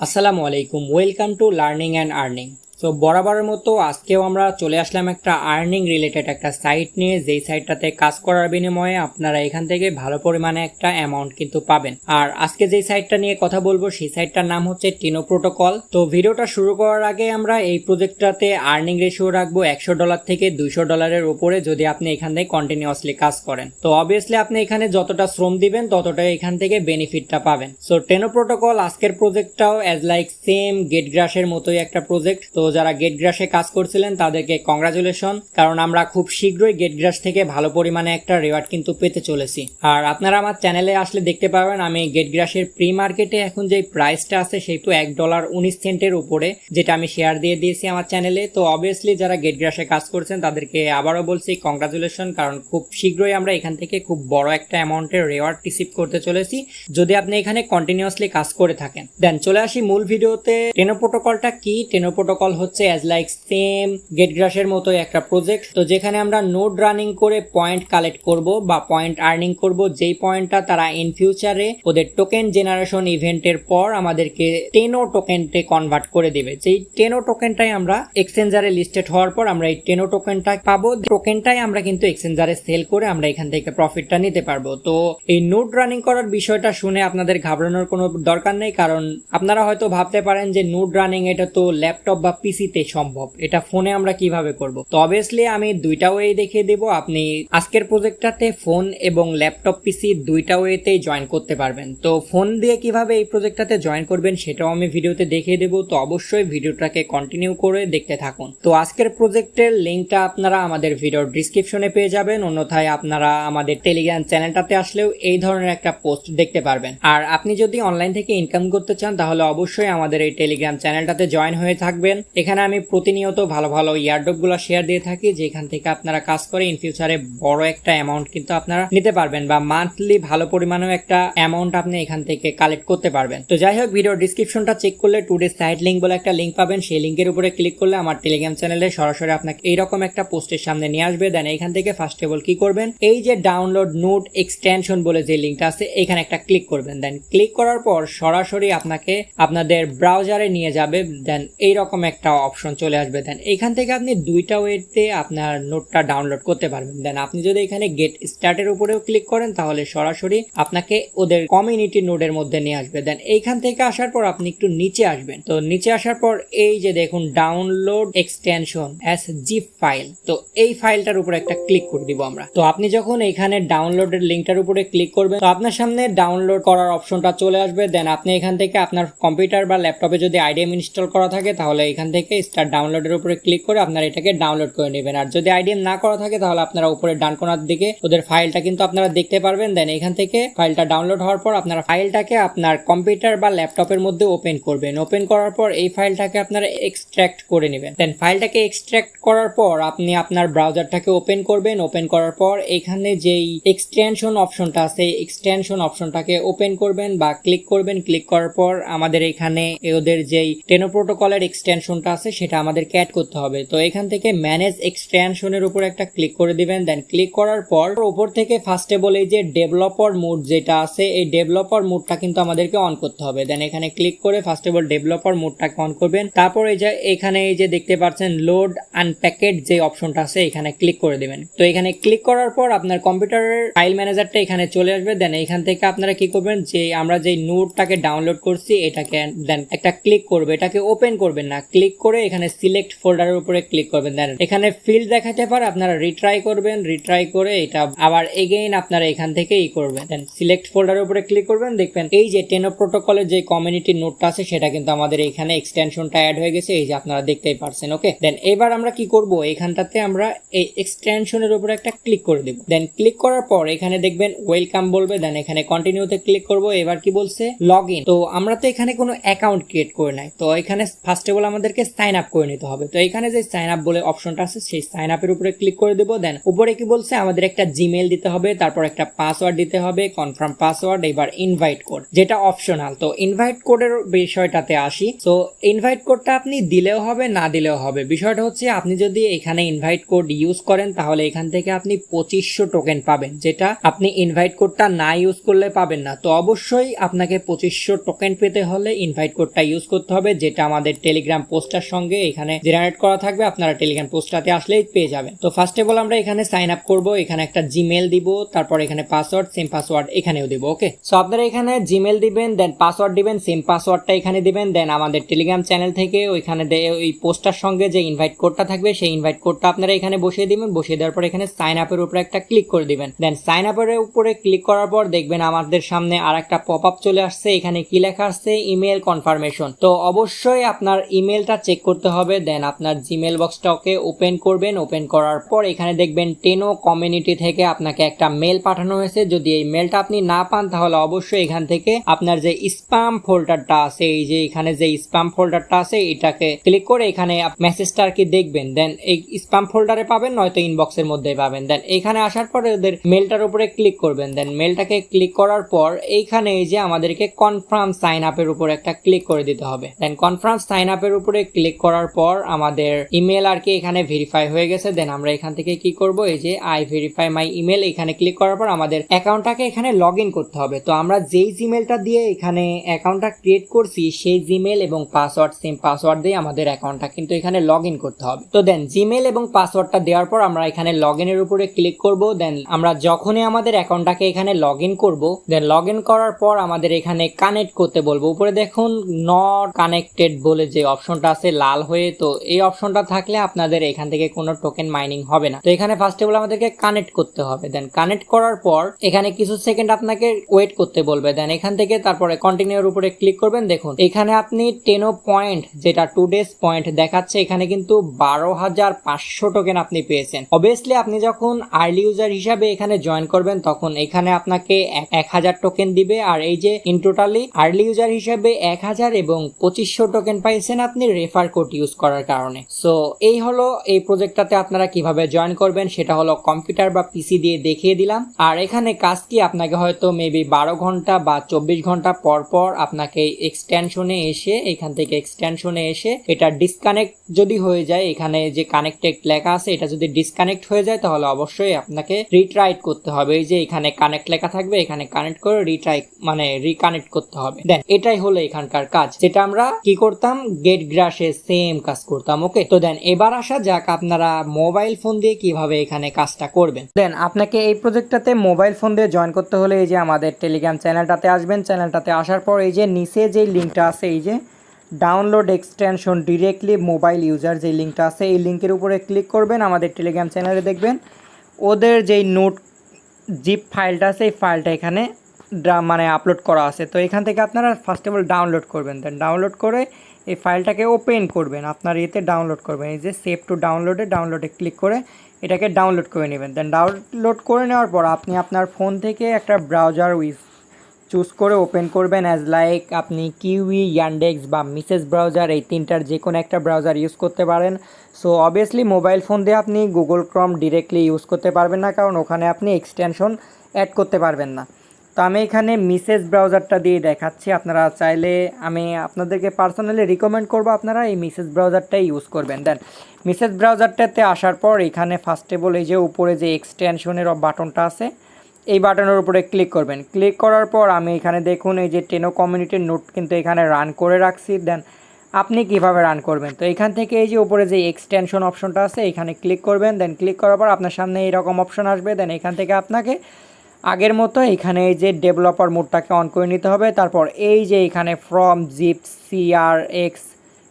আসসালামু আলাইকুম welcome to learning and earning তো বরাবরের মতো আজকেও আমরা চলে আসলাম একটা আর্নিং রিলেটেড একটা সাইট নিয়ে। যেই সাইটটাতে কাজ করার বিনিময়ে আপনারা এখান থেকে ভালো পরিমাণে একটা অ্যামাউন্ট কিন্তু পাবেন। আর আজকে যেই সাইটটা নিয়ে কথা বলব, সেই সাইটটার নাম হচ্ছে টিনো প্রোটোকল তো ভিডিওটা শুরু করার আগে আমরা এই প্রজেক্টটাতে আর্নিং রেশিও রাখব একশো ডলার থেকে দুইশো ডলারের উপরে যদি আপনি এখান থেকে কন্টিনিউয়াসলি কাজ করেন। তো অবভিয়াসলি আপনি এখানে যতটা শ্রম দিবেন ততটা এখান থেকে বেনিফিটটা পাবেন। সো টেনো প্রোটোকল আজকের প্রজেক্টটাও অ্যাজ লাইক সেম গেট গ্রাসের মতোই একটা প্রজেক্ট তো যারা গেট গ্রাসে কাজ করছিলেন, তাদেরকে কংগ্রাচুলেশন কারণ আমরা খুব শীঘ্রই গেট গ্রাস থেকে ভালো পরিমাণে একটা রিওয়ার্ড কিন্তু পেতে চলেছি। আর আপনারা আমার চ্যানেলে আসলে দেখতে পাবেন আমি গেট গ্রাসের প্রি মার্কেটে এখন যে প্রাইসটা আছে, সেই তো এক ডলার উনিশ সেন্টের উপরে, যেটা আমি শেয়ার দিয়ে দিয়েছি আমার চ্যানেলে তো অবভিয়াসলি যারা গেট গ্রাসে কাজ করছেন, তাদেরকে আবারও বলছি কংগ্রাচুলেশন কারণ খুব শীঘ্রই আমরা এখান থেকে খুব বড় একটা অ্যামাউন্টের রিওয়ার্ড রিসিভ করতে চলেছি। যদি আপনি এখানে কন্টিনিউয়াসলি কাজ করে থাকেন দেন চলে আসি মূল ভিডিওতে। টেনো প্রোটোকলটা কি? টেনো প্রোটোকল হচ্ছে অ্যাজ লাইক সেম গেট গ্রাসের মতো একটা প্রজেক্ট তো যেখানে আমরা নোড রানিং করে পয়েন্ট কালেক্ট করব বা পয়েন্ট আর্নিং করব, যেই পয়েন্টটা তারা ইন ফিউচারে ওদের টোকেন জেনারেশন ইভেন্টের পর আমাদেরকে টেনো টোকেনটে কনভার্ট করে দিবে। যেই টেনো টোকেনটাই আমরা এক্সচেঞ্জারে লিস্টেড হওয়ার পর আমরা এই টেনো টোকেনটা পাবো। টোকেনটাই আমরা কিন্তু এক্সচেঞ্জারে সেল করে আমরা এখান থেকে প্রফিটটা নিতে পারব। তো এই নোড রানিং করার বিষয়টা শুনে আপনাদের ঘাবড়ানোর কোনো দরকার নেই, কারণ আপনারা হয়তো ভাবতে পারেন যে নোড রানিং এটা তো ল্যাপটপ বা পিসিতে সম্ভব। এটা ফোনে আমরা কীভাবে করব? তো অবভিয়াসলি আমি দুইটা ওয়ে দেখিয়ে দেব। আপনি আজকের প্রজেক্টটাতে ফোন এবং ল্যাপটপ পিসি দুইটা ওয়েতেই জয়েন করতে পারবেন। তো ফোন দিয়ে কীভাবে এই প্রজেক্টটাতে জয়েন করবেন সেটাও আমি ভিডিওতে দেখিয়ে দেবো। তো অবশ্যই ভিডিওটাকে কন্টিনিউ করে দেখতে থাকুন। তো আজকের প্রজেক্টের লিঙ্কটা আপনারা আমাদের ভিডিওর ডিসক্রিপশনে পেয়ে যাবেন। অন্যথায় আপনারা আমাদের টেলিগ্রাম চ্যানেলটাতে আসলেও এই ধরনের একটা পোস্ট দেখতে পারবেন। আর আপনি যদি অনলাইন থেকে ইনকাম করতে চান, তাহলে অবশ্যই আমাদের এই টেলিগ্রাম চ্যানেলটাতে জয়েন হয়ে থাকবেন। এখানে আমি প্রতিনিয়ত ভালো ভালো ইয়ারডপগুলো শেয়ার দিয়ে থাকি, যেখান থেকে আপনারা কাজ করে ইন ফিউচারে বড় একটা অ্যামাউন্ট কিন্তু আপনারা নিতে পারবেন বা মান্থলি ভালো পরিমাণেও একটা অ্যামাউন্ট আপনি এখান থেকে কালেক্ট করতে পারবেন। তো যাই হোক ভিডিও ডিসক্রিপশনটা চেক করলে টুডে সাইড লিঙ্ক বলে একটা লিঙ্ক পাবেন, সেই লিঙ্কের উপরে ক্লিক করলে আমার টেলিগ্রাম চ্যানেলে সরাসরি আপনাকে এইরকম একটা পোস্টের সামনে নিয়ে আসবে। দেন এখান থেকে ফার্স্ট অফ অল কি করবেন? এই যে ডাউনলোড নোট এক্সটেনশন বলে যে লিঙ্কটা আছে, এখানে একটা ক্লিক করবেন। দেন ক্লিক করার পর সরাসরি আপনাকে আপনাদের ব্রাউজারে নিয়ে যাবে। দেন এইরকম একটা অপশন চলে আসবে। দেন এখান থেকে আপনি দুইটা ওয়েতে আপনার নোটটা ডাউনলোড করতে পারবেন। দেন আপনি যদি এখানে গেট স্টার্টের উপরেও ক্লিক করেন, তাহলে সরাসরি আপনাকে ওদের কমিউনিটি নোডের মধ্যে নিয়ে আসবে। দেন এইখান থেকে আসার পর আপনি একটু নিচে আসবেন। তো নিচে আসার পর এই যে দেখুন download extension as zip file তো এই ফাইলটার উপরে একটা ক্লিক করে দিব আমরা। তো আপনি যখন এখানে ডাউনলোডের লিঙ্কটার উপরে ক্লিক করবেন, তো আপনার সামনে ডাউনলোড করার অপশনটা চলে আসবে। দেন আপনি এখান থেকে আপনার কম্পিউটার বা ল্যাপটপে যদি আইডিএম ইনস্টল করা থাকে, তাহলে এখান থেকে স্টার্ট ডাউনলোডের উপরে ক্লিক করে আপনারা এটাকে ডাউনলোড করে নেবেন। আর যদি আইডিএম না করা থাকে, তাহলে আপনারা উপরে ডান কোনার দিকে ওদের ফাইলটা কিন্তু আপনারা দেখতে পারবেন। দেন এখান থেকে ফাইলটা ডাউনলোড হওয়ার পর আপনারা ফাইলটাকে আপনার কম্পিউটার বা ল্যাপটপের মধ্যে ওপেন করবেন। ওপেন করার পর এই ফাইলটাকে আপনারা এক্সট্রাক্ট করে নেবেন। দেন ফাইলটাকে এক্সট্রাক্ট করার পর আপনি আপনার ব্রাউজারটাকে ওপেন করবেন। ওপেন করার পর এখানে যেই এক্সটেনশন অপশনটা আছে এক্সটেনশন অপশনটাকে ওপেন করবেন বা ক্লিক করবেন। ক্লিক করার পর আমাদের এখানে ওদের যেই টেনো প্রোটোকলের এক্সটেনশনটা আছে সেটা আমাদেরকে অ্যাড করতে হবে। তো এখান থেকে ম্যানেজ এক্সটেনশনের উপর একটা ক্লিক করে দিবেন দেন ক্লিক করার পর উপর থেকে ফার্স্টে বলে যে ডেভেলপার মুড যেটা আছে, এই ডেভেলপার মুডটা কিন্তু আমাদেরকে অন করতে হবে। দেন এখানে ক্লিক করে ফার্স্ট অফ অল ডেভেলপার মুডটাকে অন করবেন। তারপর এই যে, এখানে এই যে দেখতে পাচ্ছেন লোড আনপ্যাকেট যে অপশনটা আছে, এখানে ক্লিক করে দিবেন। তো এখানে ক্লিক করার পর আপনার কম্পিউটারের ফাইল ম্যানেজারটা এখানে চলে আসবে। দেন এখান থেকে আপনারা কি করবেন, যে আমরা যে নোটটাকে ডাউনলোড করছি, এটাকে দেন একটা ক্লিক করবে। এটাকে ওপেন করবেন না। ক্লিক করে এখানে সিলেক্ট ফোল্ডারের উপরে ক্লিক করবেন। দেন এখানে ফিল্ড দেখাতে পারে, আপনারা রিট্রাই করবেন রিট্রাই করে এটা আবার এগেইন আপনারা এখান থেকে ই করবেন দেন সিলেক্ট ফোল্ডারের উপরে ক্লিক করবেন, দেখবেন এই যে টেনো প্রোটোকলের যে কমিউনিটি নোটটা আছে, সেটা কিন্তু আমাদের এখানে এক্সটেনশনটা অ্যাড হয়ে গেছে, এই যে আপনারা দেখতেই পারছেন ওকে দেন এবার আমরা কি করব? এখানটাতে আমরা এই এক্সটেনশনের উপরে একটা ক্লিক করে দেব। দেন ক্লিক করার পর এখানে দেখবেন ওয়েলকাম বলবে দেন এখানে কন্টিনিউতে ক্লিক করব, এবার কি বলছে? লগ তো আমরা তো এখানে কোনো অ্যাকাউন্ট ক্রিয়েট করে নাই। তো এখানে ফার্স্ট অফ অল আমাদেরকে আমাদেরকে সাইন আপ করে নিতে হবে। তো এখানে যে সাইন আপ বলে অপশনটা আছে, সেই সাইন আপের উপরে ক্লিক করে দেবো। দেন উপরে কি বলছে? আমাদের একটা জিমেল দিতে হবে, তারপর একটা পাসওয়ার্ড দিতে হবে কনফার্ম পাসওয়ার্ড এবার ইনভাইট কোড যেটা অপশনাল তো ইনভাইট কোডের বিষয়টাতে আসি। তো ইনভাইট কোডটা আপনি দিলেও হবে, না দিলেও হবে। বিষয়টা হচ্ছে, আপনি যদি এখানে ইনভাইট কোড ইউজ করেন, তাহলে এখান থেকে আপনি পঁচিশশো টোকেন পাবেন, যেটা আপনি ইনভাইট কোডটা না ইউজ করলে পাবেন না। তো অবশ্যই আপনাকে পঁচিশশো টোকেন পেতে হলে ইনভাইট কোডটা ইউজ করতে হবে, যেটা আমাদের টেলিগ্রাম পোস্টার সঙ্গে এখানে জেনারেট করা থাকবে। আপনারা টেলিগ্রাম পোস্টটাতে আসলেই পেয়ে যাবেন। তো ফার্স্ট অফ অল আমরা এখানে সাইন আপ করব। এখানে একটা জিমেল দিব। তারপর এখানে পাসওয়ার্ড সেম পাসওয়ার্ড এখানেও দিব ওকে সো আপনারা এখানে জিমেল দিবেন দেন পাসওয়ার্ড দিবেন সেম পাসওয়ার্ডটা এখানে দিবেন দেন আমাদের টেলিগ্রাম চ্যানেল থেকে ওইখানে ওই পোস্টার সঙ্গে যে ইনভাইট কোডটা থাকবে, সেই ইনভাইট কোডটা আপনারা এখানে বসিয়ে দিবেন। বসিয়ে দেওয়ার পর এখানে সাইন আপের উপরে একটা ক্লিক করে দিবেন। দেন সাইন আপের উপরে ক্লিক করার পর দেখবেন আমাদের সামনে আর একটা পপ আপ চলে আসছে। এখানে কি লেখা আসছে? ইমেল কনফার্মেশন তো অবশ্যই আপনার ইমেলটা চেক করতে হবে দেন আপনার জিমেল বক্সটাকে ওপেন করবেন। ওপেন করার পর এখানে দেখবেন টেনো কমিউনিটি থেকে আপনাকে একটা মেল পাঠানো হয়েছে। যদি এই মেলটা আপনি না পান, তাহলে অবশ্যই এখান থেকে আপনার যে স্প্যাম ফোল্ডারটা আছে, এই যে এখানে যে স্প্যাম ফোল্ডারটা আছে, এটাকে ক্লিক করে এখানে মেসেজটা আর কি দেখবেন? দেন এই স্প্যাম ফোল্ডারে পাবেন, নয়তো ইনবক্সের মধ্যে পাবেন। দেন এখানে আসার পরে ওদের মেলটার উপরে ক্লিক করবেন। দেন মেলটাকে ক্লিক করার পর এইখানে এই যে আমাদেরকে কনফার্ম সাইন আপের উপর একটা ক্লিক করে দিতে হবে। দেন কনফার্ম সাইন আপের উপরে ক্লিক করার পর আমাদের ইমেল আর কি এখানে ভেরিফাই হয়ে গেছে। দেন আমরা এখান থেকে কি করব? এই যে আই ভেরিফাই মাই ইমেল এখানে ক্লিক করার পর আমাদের অ্যাকাউন্টটাকে এখানে লগ করতে হবে। তো আমরা যেই জিমেলটা দিয়ে এখানে অ্যাকাউন্টটা ক্রিয়েট করছি, সেই জিমেল এবং পাসওয়ার্ড সেম পাসওয়ার্ড দিয়ে আমাদের অ্যাকাউন্টটা কিন্তু এখানে লগ করতে হবে। তো দেন জিমেল এবং পাসওয়ার্ডটা দেওয়ার পর আমরা এখানে লগ ইনের উপরে ক্লিক করব। দেন আমরা যখনই আমাদের অ্যাকাউন্টটাকে এখানে লগ ইন করব দেন লগ করার পর আমাদের এখানে কানেক্ট করতে বলব। উপরে দেখুন নট কানেক্টেড বলে যে অপশনটা আছে লাল হয়ে তো এই অপশনটা থাকলে আপনাদের এখান থেকে কোনো টোকেন মাইনিং হবে না। তো এখানে ফার্স্ট অফ অল আমাদেরকে কানেক্ট করতে হবে। দেন কানেক্ট করার পর এখানে কিছু সেকেন্ড আপনাকে ওয়েট করতে বলবে। দেন এখান থেকে তারপরে কন্টিনিউর উপরে ক্লিক করবেন। দেখুন, এখানে আপনি টেনো পয়েন্ট যেটা টু ডেজ পয়েন্ট দেখাচ্ছে, এখানে কিন্তু বারো হাজার পাঁচশো টোকেন আপনি পেয়েছেন। অবভিয়াসলি আপনি যখন আর্লি ইউজার হিসাবে এখানে জয়েন করবেন, তখন এখানে আপনাকে এক- হাজার টোকেন দিবে। আর এই যে ইন টোটালি আর্লি ইউজার হিসাবে এক হাজার এবং পঁচিশশো টোকেন পাইছেন আপনি রেফার কোড ইউজ করার কারণে। সো এই হলো এই প্রজেক্টটাতে আপনারা কীভাবে জয়েন করবেন, সেটা হলো কম্পিউটার বা পিসি দিয়ে দেখিয়ে দিলাম। আর এখানে কাজ কি? আপনাকে হয়তো মেবি বারো ঘণ্টা বা চব্বিশ ঘণ্টা পর পর আপনাকে এক্সটেনশনে এসে, এখান থেকে এক্সটেনশনে এসে এটা ডিসকানেক্ট যদি হয়ে যায়, এখানে যে কানেক্টেড লেখা আছে, এটা যদি ডিসকানেক্ট হয়ে যায়, তাহলে অবশ্যই আপনাকে রিট্রাইট করতে হবে। এই যে এখানে কানেক্ট লেখা থাকবে, এখানে কানেক্ট করে রিট্রাই মানে রিকানেক্ট করতে হবে। দেন এটাই হলো এখানকার কাজ। যেটা আমরা কি করতাম? গেট গ্রাসে সেম কাজ করতাম ওকে তো দেন এবার আসা যাক আপনারা মোবাইল ফোন দিয়ে কীভাবে এখানে কাজটা করবেন। দেন আপনাকে এই প্রজেক্টটাতে মোবাইল ফোন দিয়ে জয়েন করতে হলে এই যে আমাদের টেলিগ্রাম চ্যানেলটাতে আসবেন। চ্যানেলটাতে আসার পর এই যে নিচে যে লিঙ্কটা আছে, এই যে download extension directly mobile user যে লিঙ্কটা আছে, এই লিঙ্কের উপরে ক্লিক করবেন, আমাদের টেলিগ্রাম চ্যানেলে দেখবেন। ওদের যেই নোট জিপ ফাইলটা আছে, এই ফাইলটা এখানে মানে আপলোড করা আছে। তো এখান থেকে আপনারা ফার্স্ট অফ অল ডাউনলোড করবেন। দেন ডাউনলোড করে এই ফাইলটাকে ওপেন করবেন, আপনার ইয়েতে ডাউনলোড করবেন, এই যে সেভ টু ডাউনলোডে ডাউনলোডে ক্লিক করে এটাকে ডাউনলোড করে নেবেন। দেন ডাউনলোড করে নেওয়ার পর আপনি আপনার ফোন থেকে একটা ব্রাউজার উইজ চুজ করে ওপেন করবেন অ্যাজ লাইক আপনি কিউই ইয়ান্ডেক্স বা মিসেস ব্রাউজার এই তিনটার যে কোনো একটা ব্রাউজার ইউজ করতে পারেন। সো অবভিয়াসলি মোবাইল ফোন দিয়ে আপনি গুগল ক্রম ডিরেক্টলি ইউজ করতে পারবেন না, কারণ ওখানে আপনি এক্সটেনশন অ্যাড করতে পারবেন না। তো আমি এখানে মিসেস ব্রাউজারটা দিয়ে দেখাচ্ছি। আপনারা চাইলে আমি আপনাদেরকে পার্সোনালি রিকমেন্ড করব আপনারা এই মিসেস ব্রাউজারটাই ইউজ করবেন। দেন মিসেস ব্রাউজারটাতে আসার পর এখানে ফার্স্ট অফ এই যে উপরে যে এক্সটেনশনের বাটনটা আছে, এই বাটনের উপরে ক্লিক করবেন। ক্লিক করার পর আমি এখানে দেখুন এই যে টেনো কমিউনিটির নোট কিন্তু এখানে রান করে রাখছি। দেন, আপনি কীভাবে রান করবেন? তো এখান থেকে এই যে উপরে যে এক্সটেনশন অপশনটা আছে, এখানে ক্লিক করবেন। দেন ক্লিক করার পর আপনার সামনে এইরকম অপশন আসবে। দেন, এখান থেকে আপনাকে আগের মতো এখানে এই যে ডেভেলপার মোডটাকে অন করে নিতে হবে। তারপর এই যে এখানে from zip CR X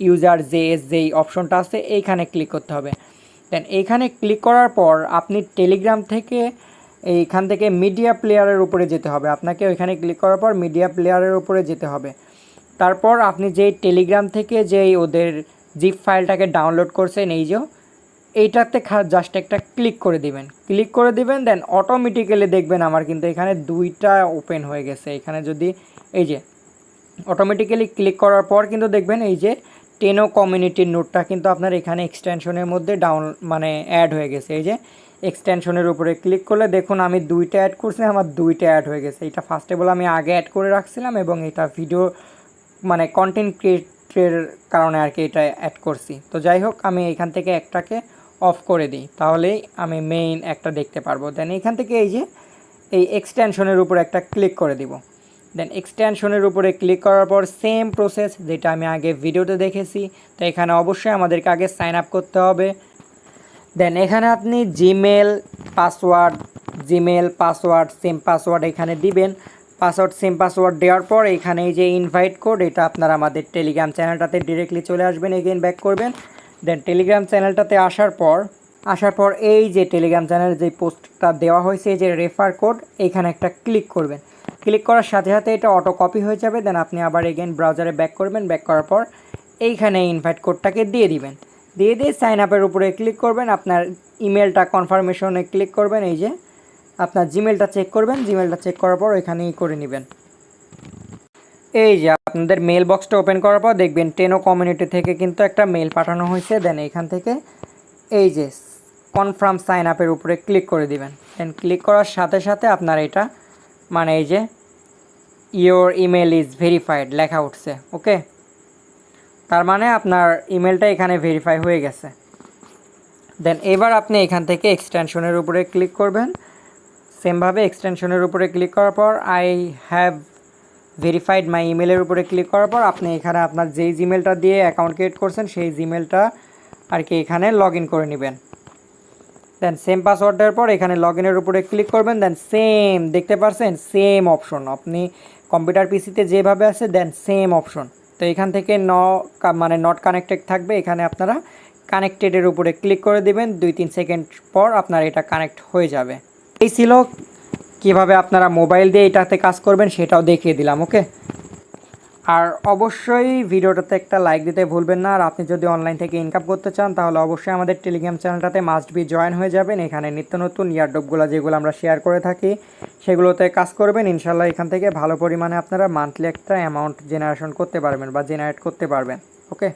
user J S যেই অপশনটা আছে, এইখানে ক্লিক করতে হবে। দেন এইখানে ক্লিক করার পর আপনি টেলিগ্রাম থেকে এইখান থেকে মিডিয়া প্লেয়ারের উপরে যেতে হবে। আপনাকে ওইখানে ক্লিক করার পর মিডিয়া প্লেয়ারের উপরে যেতে হবে। তারপর আপনি যেই টেলিগ্রাম থেকে যেই ওদের জিপ ফাইলটাকে ডাউনলোড করছেন, এই যে এইটাতে খা জাস্ট একটা ক্লিক করে দিবেন। ক্লিক করে দিবেন দেন অটোমেটিক্যালি দেখবেন আমার কিন্তু এখানে দুইটা ওপেন হয়ে গেছে। এখানে যদি এই যে অটোমেটিক্যালি ক্লিক করার পর কিন্তু দেখবেন এই যে টেনো কমিউনিটির নোটটা কিন্তু আপনার এখানে এক্সটেনশনের মধ্যে ডাউন মানে অ্যাড হয়ে গেছে। এই যে এক্সটেনশনের উপরে ক্লিক করলে দেখুন আমি দুইটা অ্যাড করছি, আমার দুইটা অ্যাড হয়ে গেছে। এটা ফার্স্ট অল আমি আগে অ্যাড করে রাখছিলাম এবং এটা ভিডিও মানে কন্টেন্ট ক্রিয়েটের কারণে আর কি এটা অ্যাড করছি। তো যাই হোক, আমি এখান থেকে একটাকে অফ করে দিই, তাহলেই আমি মেইন একটা দেখতে পারব। দেন এখান থেকে এই যে, এই এক্সটেনশনের উপর একটা ক্লিক করে দিব। দেন এক্সটেনশনের উপরে ক্লিক করার পর সেম প্রসেস যেটা আমি আগে ভিডিওতে দেখেছি, তো এখানে অবশ্যই আমাদেরকে আগে সাইন আপ করতে হবে। দেন এখানে আপনি Gmail password Gmail password same password এখানে দিবেন। পাসওয়ার্ড সেম পাসওয়ার্ড দেওয়ার পর এখানে এই যে ইনভাইট কোড এটা আপনারা আমাদের টেলিগ্রাম চ্যানেলটাতে ডিরেক্টলি চলে আসবেন এগেইন ব্যাক করবেন। দেন টেলিগ্রাম চ্যানেলটাতে আসার পর আসার পর এই যে টেলিগ্রাম চ্যানেল যে পোস্টটা দেওয়া হয়েছে, যে রেফার কোড এইখানে একটা ক্লিক করবেন। ক্লিক করার সাথে সাথে এটা অটো কপি হয়ে যাবে দেন আপনি আবার এগেন ব্রাউজারে ব্যাক করবেন। ব্যাক করার পর এইখানে ইনভাইট কোডটাকে দিয়ে দিবেন। দিয়ে দিয়ে সাইন আপের উপরে ক্লিক করবেন, আপনার ইমেলটা কনফার্মেশনে ক্লিক করবেন, এই যে আপনার জিমেলটা চেক করবেন জিমেলটা চেক করার পর এখানেই করে নেবেন। এই যে আপনাদের মেল বক্সটা ওপেন করার পর দেখবেন টেনো কমিউনিটি থেকে কিন্তু একটা মেল পাঠানো হয়েছে। দেন এখান থেকে এই যে কনফার্ম সাইন আপের উপরে ক্লিক করে দিবেন। দেন ক্লিক করার সাথে সাথে আপনার এটা মানে এই যে ইওর ইমেল ইজ ভেরিফাইড লেখা উঠছে ওকে তার মানে আপনার ইমেলটা এখানে ভেরিফাই হয়ে গেছে। দেন এবার আপনি এখান থেকে এক্সটেনশনের উপরে ক্লিক করবেন। সেমভাবে এক্সটেনশনের উপরে ক্লিক করার পর আই হ্যাভ ভেরিফাইড মাই ইমেলের উপরে ক্লিক করার পর আপনি এখানে আপনার যেই জিমেলটা দিয়ে অ্যাকাউন্ট ক্রিয়েট করছেন, সেই জিমেলটা আর কি এখানে লগ করে নেবেন। দেন সেম পাসওয়ার্ড দেওয়ার পর এখানে লগ ইনের উপরে ক্লিক করবেন দেন সেম দেখতে পারছেন? সেম অপশন আপনি কম্পিউটার পিসিতে যেভাবে আছে দেন সেম অপশন তো এখান থেকে ন মানে নট কানেক্টেড থাকবে। এখানে আপনারা কানেক্টেডের উপরে ক্লিক করে দিবেন। দুই তিন সেকেন্ড পর আপনার এটা কানেক্ট হয়ে যাবে। এই ছিল কীভাবে আপনারা মোবাইল দিয়ে এটাতে কাজ করবেন সেটাও দেখিয়ে দিলাম, ওকে? আর অবশ্যই ভিডিওটাতে একটা লাইক দিতে ভুলবেন না, আর আপনি যদি অনলাইন থেকে ইনকাম করতে চান, তাহলে অবশ্যই আমাদের টেলিগ্রাম চ্যানেলটাতে মাস্ট বি জয়েন হয়ে যাবেন। এখানে নিত্য নতুন ইয়ারডপগুলো যেগুলো আমরা শেয়ার করে থাকি, সেগুলোতে কাজ করবেন। ইনশাল্লাহ এখান থেকে ভালো পরিমাণে আপনারা মান্থলি একটা অ্যামাউন্ট জেনারেশন করতে পারবেন বা জেনারেট করতে পারবেন, ওকে?